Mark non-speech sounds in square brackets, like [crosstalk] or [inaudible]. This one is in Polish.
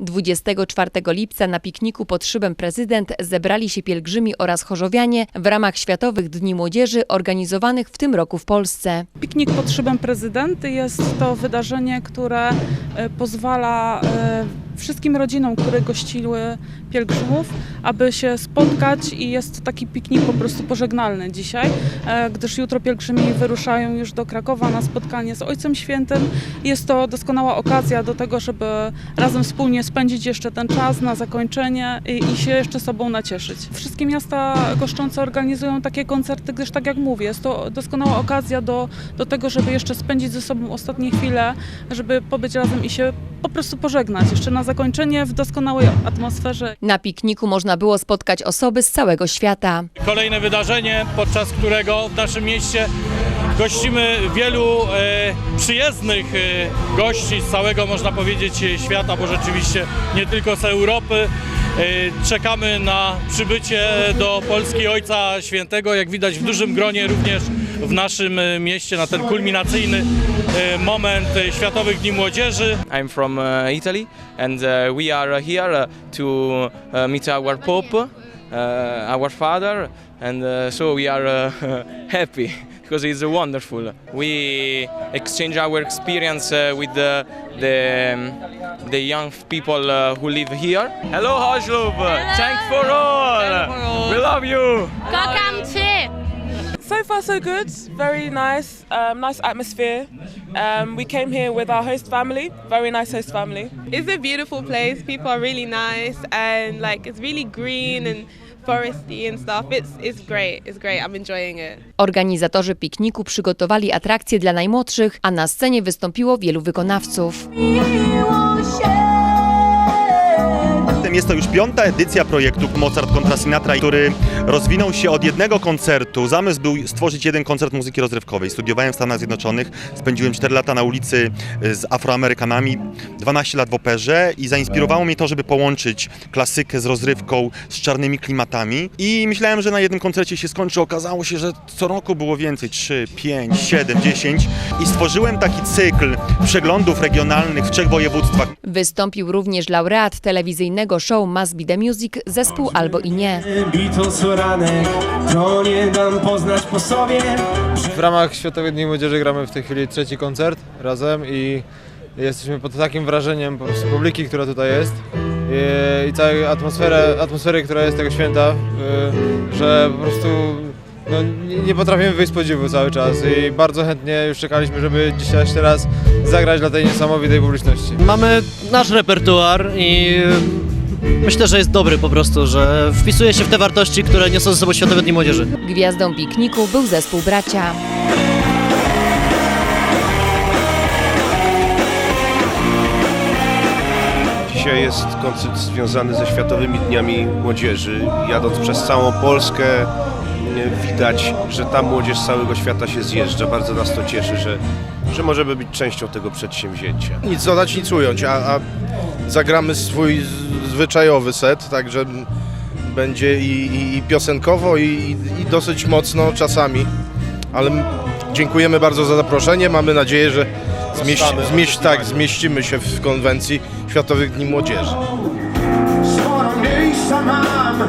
24 lipca na pikniku pod szybem prezydent zebrali się pielgrzymi oraz chorzowianie w ramach Światowych Dni Młodzieży organizowanych w tym roku w Polsce. Piknik pod szybem prezydenty jest to wydarzenie, które e, pozwala e, wszystkim rodzinom, które gościły pielgrzymów, aby się spotkać i jest taki piknik po prostu pożegnalny dzisiaj, e, gdyż jutro pielgrzymi wyruszają już do Krakowa na spotkanie z Ojcem Świętym. Jest to doskonała okazja do tego, żeby razem wspólnie spędzić jeszcze ten czas na zakończenie i, i się jeszcze sobą nacieszyć. Wszystkie miasta goszczące organizują takie koncerty, gdyż tak jak mówię, jest to doskonała okazja do, do tego, żeby jeszcze spędzić ze sobą ostatnie chwile, żeby pobyć razem i się po prostu pożegnać. Jeszcze na zakończenie w doskonałej atmosferze. Na pikniku można było spotkać osoby z całego świata. Kolejne wydarzenie, podczas którego w naszym mieście gościmy wielu e, przyjezdnych e, gości z całego, można powiedzieć, świata, bo rzeczywiście nie tylko z Europy. E, czekamy na przybycie do Polski Ojca Świętego, jak widać w dużym gronie również w naszym e, mieście na ten kulminacyjny e, moment e, Światowych Dni Młodzieży. I'm from uh, Italy, and uh, we are here uh, to uh, meet our Pope, uh, our Father, and uh, so we are uh, [laughs] happy because it's wonderful. We exchange our experience uh, with the the, um, the young people uh, who live here. Hello, Hajlub! Thank for all. We love you. Kokam 3. So far, so good. Very nice. Um, nice atmosphere. Um, we came here with our host family. Very nice host family. It's a beautiful place. People are really nice and like it's really green and foresty and stuff. It's it's great. It's great. I'm enjoying it. Organizatorzy pikniku przygotowali atrakcje dla najmłodszych, a na scenie wystąpiło wielu wykonawców. Jest to już piąta edycja projektu Mozart kontra Sinatra, który rozwinął się od jednego koncertu. Zamysł był stworzyć jeden koncert muzyki rozrywkowej. Studiowałem w Stanach Zjednoczonych, spędziłem 4 lata na ulicy y, z Afroamerykanami, 12 lat w operze i zainspirowało mnie to, żeby połączyć klasykę z rozrywką, z czarnymi klimatami. I myślałem, że na jednym koncercie się skończy. Okazało się, że co roku było więcej 3, 5, 7, 10 i stworzyłem taki cykl przeglądów regionalnych w trzech województwach. Wystąpił również laureat telewizyjnego show Must Be The Music, zespół Albo i Nie. Bitą ranek, to nie dam poznać po sobie. W ramach Światowych Dni Młodzieży gramy w tej chwili trzeci koncert razem i jesteśmy pod takim wrażeniem po prostu publiki, która tutaj jest i, i całej atmosfery, atmosfery, która jest tego święta, y, że po prostu no, nie- nie potrafimy wyjść z podziwu cały czas i bardzo chętnie już czekaliśmy, żeby dzisiaj jeszcze raz zagrać dla tej niesamowitej publiczności. Mamy nasz repertuar i myślę, że jest dobry po prostu, że wpisuje się w te wartości, które niosą ze sobą Światowe Dni Młodzieży. Gwiazdą pikniku był zespół Bracia. Dzisiaj jest koncert związany ze Światowymi Dniami Młodzieży. Jadąc przez całą Polskę widać, że ta młodzież z całego świata się zjeżdża. Bardzo nas to cieszy, że, że możemy być częścią tego przedsięwzięcia. Nic dodać, nic ująć, a, a zagramy swój zwyczajowy set, także będzie i, i, i piosenkowo, i, i, dosyć mocno czasami. Ale dziękujemy bardzo za zaproszenie. Mamy nadzieję, że zmieści, tak, zmieścimy się w konwencji Światowych Dni Młodzieży. Sporo miejsca mam,